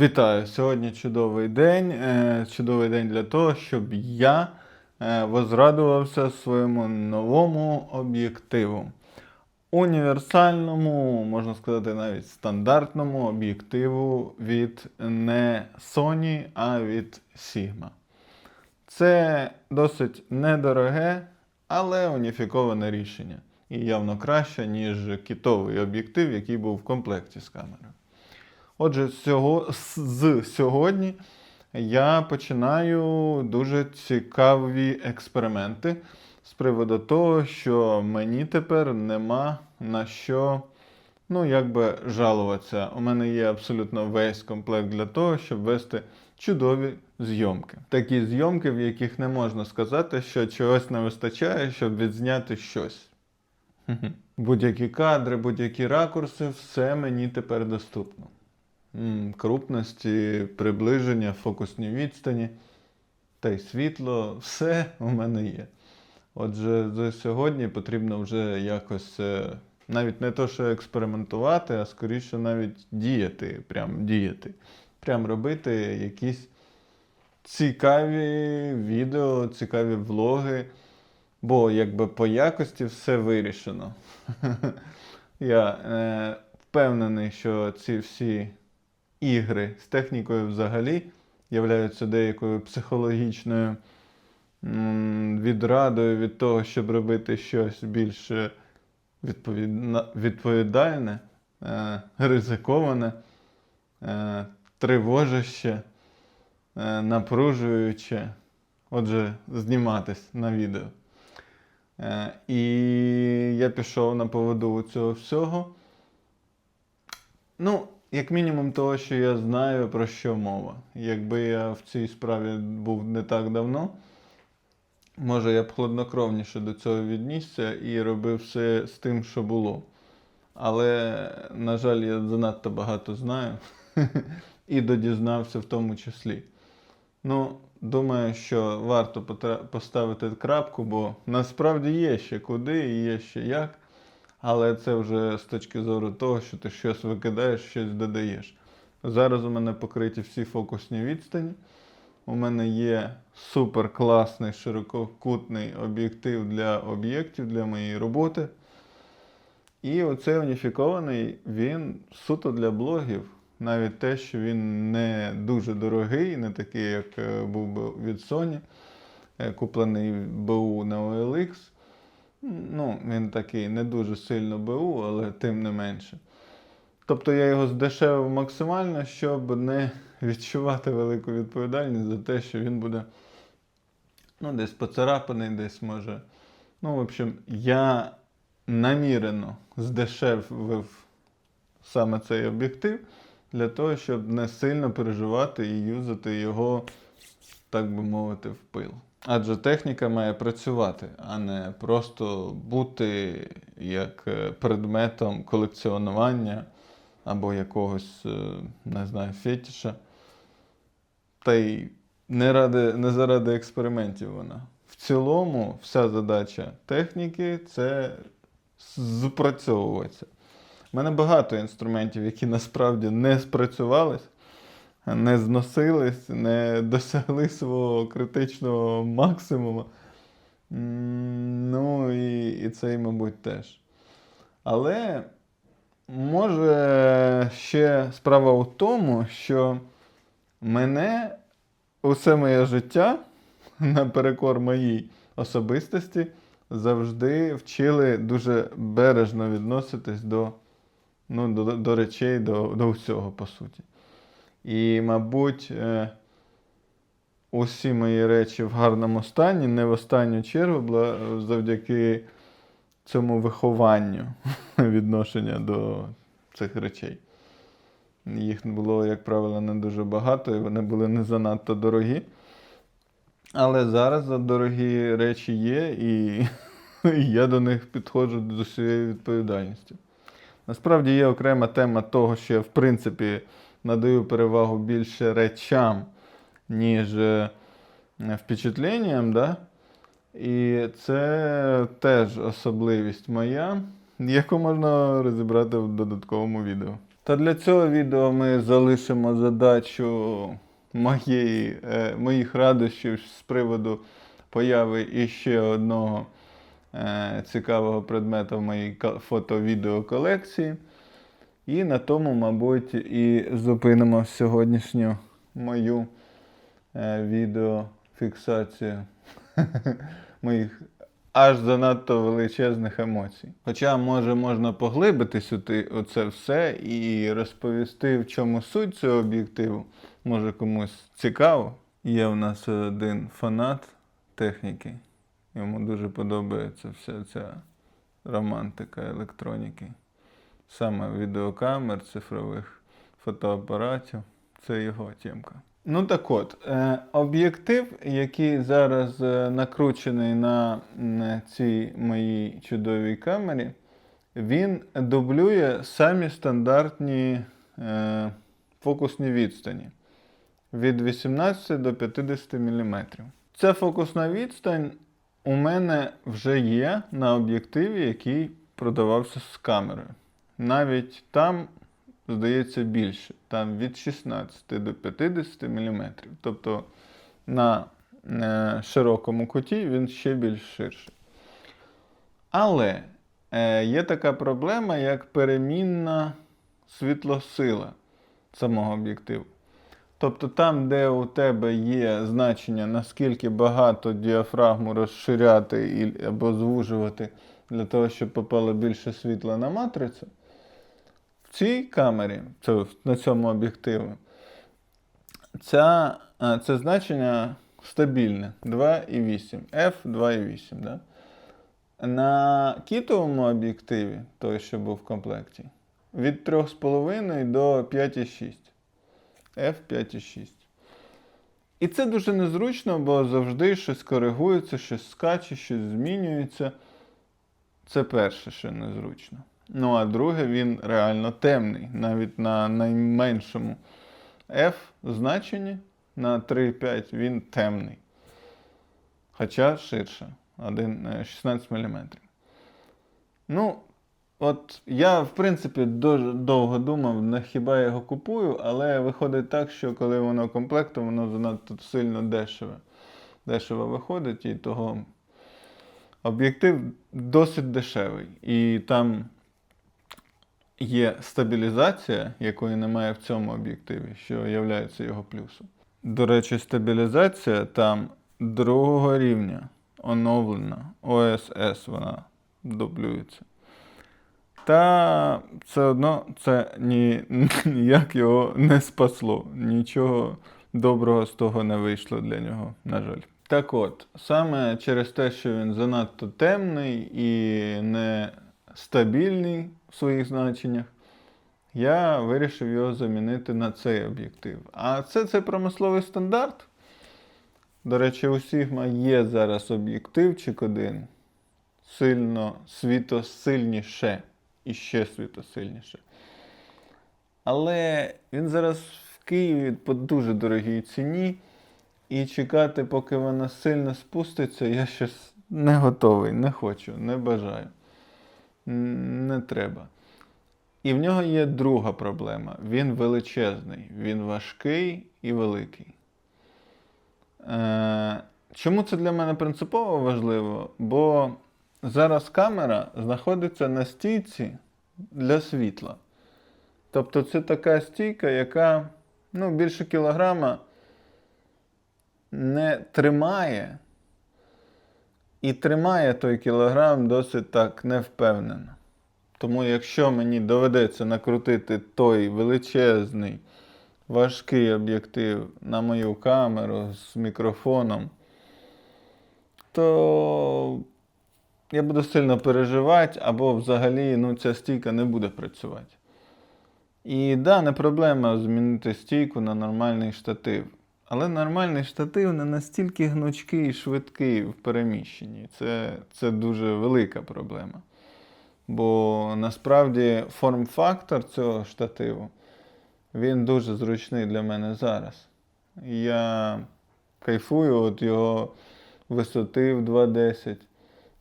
Вітаю! Сьогодні чудовий день. е, Чудовий день для того, щоб я е, возрадувався своєму новому об'єктиву. Універсальному, можна сказати, навіть стандартному об'єктиву від не Sony, а від Sigma. Це досить недороге, але уніфіковане рішення. І явно краще, ніж кітовий об'єктив, який був в комплекті з камерою. Отже, з сьогодні я починаю дуже цікаві експерименти з приводу того, що мені тепер нема на що ну, якби жалуватися. У мене є абсолютно весь комплект для того, щоб вести чудові зйомки. Такі зйомки, в яких не можна сказати, що чогось не вистачає, щоб відзняти щось. Будь-які кадри, будь-які ракурси, все мені тепер доступно. Крупності, приближення, фокусні відстані та й світло, все у мене є. Отже, з сьогодні потрібно вже якось е, навіть не то, що експериментувати, а скоріше навіть діяти, прям діяти. Прям робити якісь цікаві відео, цікаві влоги. Бо якби по якості все вирішено. Я е, впевнений, що ці всі ігри з технікою взагалі являються деякою психологічною відрадою від того, щоб робити щось більш е, відповідальне, е, ризиковане, е, тривожище, напружуюче. Отже, зніматись на відео. І я пішов на поводу цього всього. Ну, як мінімум того, що я знаю, про що мова. Якби я в цій справі був не так давно, може я б хладнокровніше до цього віднісся і робив все з тим, що було. Але, на жаль, я занадто багато знаю і додізнався в тому числі. Ну, думаю, що варто поставити крапку, бо насправді є ще куди і є ще як. Але це вже з точки зору того, що ти щось викидаєш, щось додаєш. Зараз у мене покриті всі фокусні відстані. У мене є супер класний ширококутний об'єктив для об'єктів для моєї роботи. І оцей уніфікований, він суто для блогів. Навіть те, що він не дуже дорогий, не такий, як е, був би від Sony, е, куплений БУ на OLX. Ну, він такий не дуже сильно БУ, але тим не менше. Тобто я його здешевив максимально, щоб не відчувати велику відповідальність за те, що він буде ну, десь поцарапаний, десь може. Ну, в общем, я намірено здешевив саме цей об'єктив для того, щоб не сильно переживати і юзати його, так би мовити, в пил. Адже техніка має працювати, а не просто бути як е, предметом колекціонування або якогось, е, не знаю, фетіша. Та й не, ради, не заради експериментів вона. В цілому, вся задача техніки це запрацьовуватися. У мене багато інструментів, які насправді не спрацювались, не зносились, не досягли свого критичного максимуму. Ну і, і цей, мабуть, теж. Але може ще справа у тому, що мене усе моє життя, наперекор моїй особистості, завжди вчили дуже бережно відноситись до, ну, до, до речей, до, до всього, по суті. І, мабуть, е, усі мої речі в гарному стані, не в останню чергу, завдяки цьому вихованню відношення до цих речей. Їх було, як правило, не дуже багато, і вони були не занадто дорогі. Але зараз за дорогі речі є, і я до них підходжу з усією відповідальністю. Насправді є окрема тема того, що я, в принципі, надаю перевагу більше речам, ніж е, впечатленням. Да? І це теж особливість моя, яку можна розібрати в додатковому відео. Та для цього відео ми залишимо задачу моєї, е, моїх радощів з приводу появи іще одного е, цікавого предмета в моїй фото-відео колекції. І на тому, мабуть, і зупинимо сьогоднішню мою е, відеофіксацію моїх аж занадто величезних емоцій. Хоча, може, можна поглибитись у це все і розповісти, в чому суть цього об'єктиву. Може комусь цікаво. Є в нас один фанат техніки. Йому дуже подобається вся ця романтика електроніки. Саме відеокамер, цифрових фотоапаратів. Це його тємка. Ну так от, е, об'єктив, який зараз е, накручений на цій моїй чудовій камері, він дублює самі стандартні е, фокусні відстані від 18 до 50 мм. Ця фокусна відстань у мене вже є на об'єктиві, який продавався з камерою. Навіть там, здається, більше. Там від 16 до 50 мм. Тобто на е, широкому куті він ще більш ширший. Але е, є така проблема, як перемінна світлосила самого об'єктиву. Тобто там, де у тебе є значення, наскільки багато діафрагму розширяти або звужувати для того, щоб попало більше світла на матрицю, в цій камері, це на цьому об'єктиві, ця, це значення стабільне 2,8. F 2,8. Да? На кітовому об'єктиві, той, що був в комплекті, від 3,5 до 5,6. F5,6. І це дуже незручно, бо завжди щось коригується, щось скаче, щось змінюється. Це перше, що незручно. Ну, а друге, він реально темний. Навіть на найменшому F значенні на 3,5 він темний. Хоча ширше, один, е, 16 мм. Ну, От я, в принципі, дуже довго думав, на хіба я його купую, але виходить так, що коли воно комплектом, воно занадто сильно дешеве. Дешево виходить, і того об'єктив досить дешевий. І там є стабілізація, якої немає в цьому об'єктиві, що є його плюсом. До речі, стабілізація там другого рівня, оновлена, OSS вона дублюється. Та все одно це ні, ніяк його не спасло. Нічого доброго з того не вийшло для нього, на жаль. Так от, саме через те, що він занадто темний і нестабільний в своїх значеннях, я вирішив його замінити на цей об'єктив. А це це промисловий стандарт. До речі, у Sigma є зараз об'єктивчик один сильно світосильніше і ще світосильніше. Але він зараз в Києві по дуже дорогій ціні. І чекати, поки вона сильно спуститься, я щось не готовий, не хочу, не бажаю. Не треба. І в нього є друга проблема. Він величезний, він важкий і великий. Е, чому це для мене принципово важливо? Бо зараз камера знаходиться на стійці для світла. Тобто це така стійка, яка ну, більше кілограма не тримає. І тримає той кілограм досить так невпевнено. Тому якщо мені доведеться накрутити той величезний, важкий об'єктив на мою камеру з мікрофоном, то я буду сильно переживати, або взагалі ну, ця стійка не буде працювати. І да, не проблема змінити стійку на нормальний штатив. Але нормальний штатив не настільки гнучкий і швидкий в переміщенні. Це, це дуже велика проблема. Бо насправді форм-фактор цього штативу він дуже зручний для мене зараз. Я кайфую від його висоти в 2.10.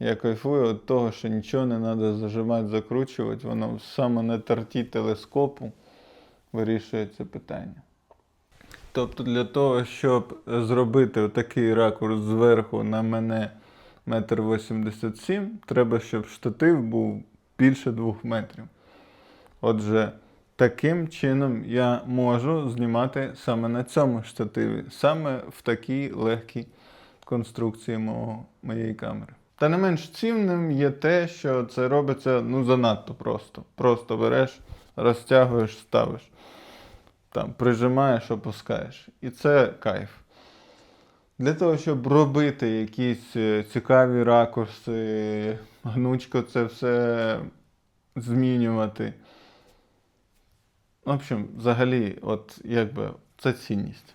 Я кайфую від того, що нічого не треба зажимати, закручувати. Воно саме на торті телескопу вирішується питання. Тобто для того, щоб зробити такий ракурс зверху на мене метр вісімдесят сім, треба, щоб штатив був більше двох метрів. Отже, таким чином я можу знімати саме на цьому штативі, саме в такій легкій конструкції мого, моєї камери. Та не менш цінним є те, що це робиться ну, занадто просто. Просто береш, розтягуєш, ставиш. Там, прижимаєш, опускаєш. І це кайф. Для того, щоб робити якісь е, цікаві ракурси, гнучко це все змінювати. В общем, взагалі, от якби це цінність.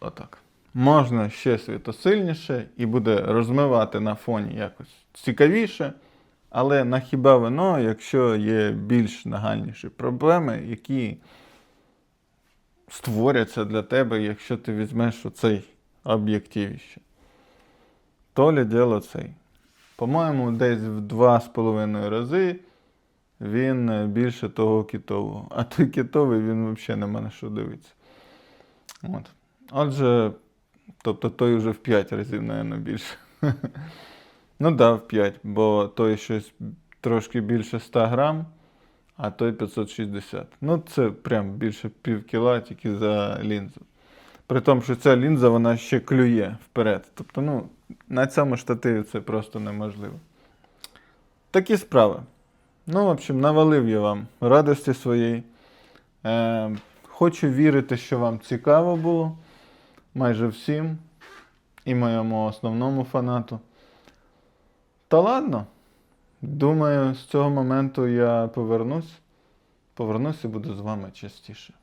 Отак. Можна ще світосильніше і буде розмивати на фоні якось цікавіше, але на хіба воно, якщо є більш нагальніші проблеми, які створяться для тебе, якщо ти візьмеш оцей об'єктив ще. То лі діло цей. По-моєму, десь в 2,5 рази він е, більше того китового. А той китовий він взагалі нема на що дивитися. От. Отже, тобто той вже в 5 разів, мабуть, більше. ну так, да, в 5, бо той щось трошки більше 100 грам, а той 560. Ну, це прям більше пів кіла тільки за лінзу. При тому, що ця лінза вона ще клює вперед. Тобто, ну, на цьому штативі це просто неможливо. Такі справи. Ну, в общем, навалив я вам радості своєї. Е, хочу вірити, що вам цікаво було. Майже всім. І моєму основному фанату. Та ладно. Думаю, з цього моменту я повернусь. Повернусь і буду з вами частіше.